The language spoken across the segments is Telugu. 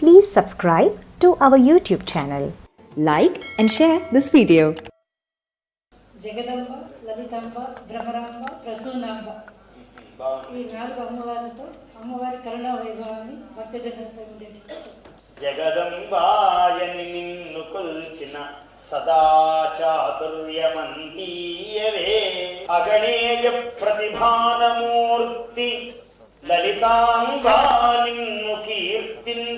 Please subscribe to our YouTube channel. Like and share this video. Jagadamba Lalitamba Bhramaramba Prasunamba ఈ నాలుగు అమ్మవారితో అమ్మవారి కరుణా వైభవాన్ని భక్తజనులపై ఉండేది జగదంబాయని నిన్ను కొల్చిన సదా చాతుర్యమంతీయవే అగణేయ ప్రతిభానమూర్తి లలితాంబా నిన్ను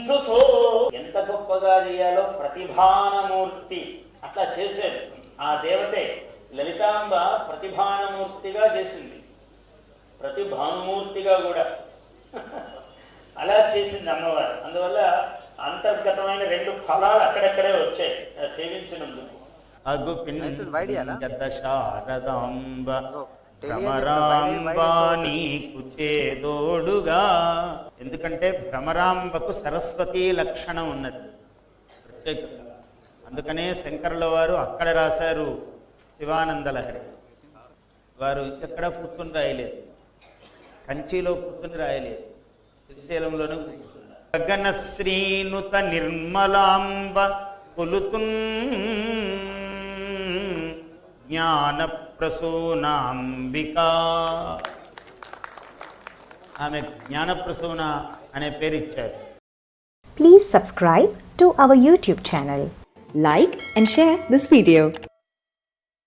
కీర్తించుతో ఎంత గొప్పగా చేయాలో ప్రతిభానమూర్తి. అట్లా చేశారు. ఆ దేవతే లలితాంబ ప్రతిభానమూర్తిగా చేసింది. ప్రతి భానుమూర్తిగా కూడా. అలా చేసింది అమ్మవారు. అందువల్ల అంతర్గతమైన రెండు ఫలాలు అక్కడక్కడే వచ్చాయి. ఆ సేవించినందుకు. అయితే వైడ్ ఇయ్యాలా? భ్రమరాంబాని కుచేదోడుగా నీకు చేదోడుగా ఎందుకంటే భ్రమరాంబకు సరస్వతి లక్షణం ఉన్నది. ప్రత్యేకంగా. అందుకనే శంకరుల వారు అక్కడ రాశారు శివానంద లహరి వారు ఎక్కడ కూర్చుని రాయలేదు. కంచిలో కూర్చుని రాయలేదు. శ్రీశైలంలోనే కూర్చున్నారు. గగన శ్రీనుత నిర్మలాంబ కొలుతున్ జ్ఞాన પ્રસૂનાંબિકા આમે જ્ઞાન પ્રસૂના અને પ્રેરિત છે Please subscribe to our YouTube channel. Like and share this video.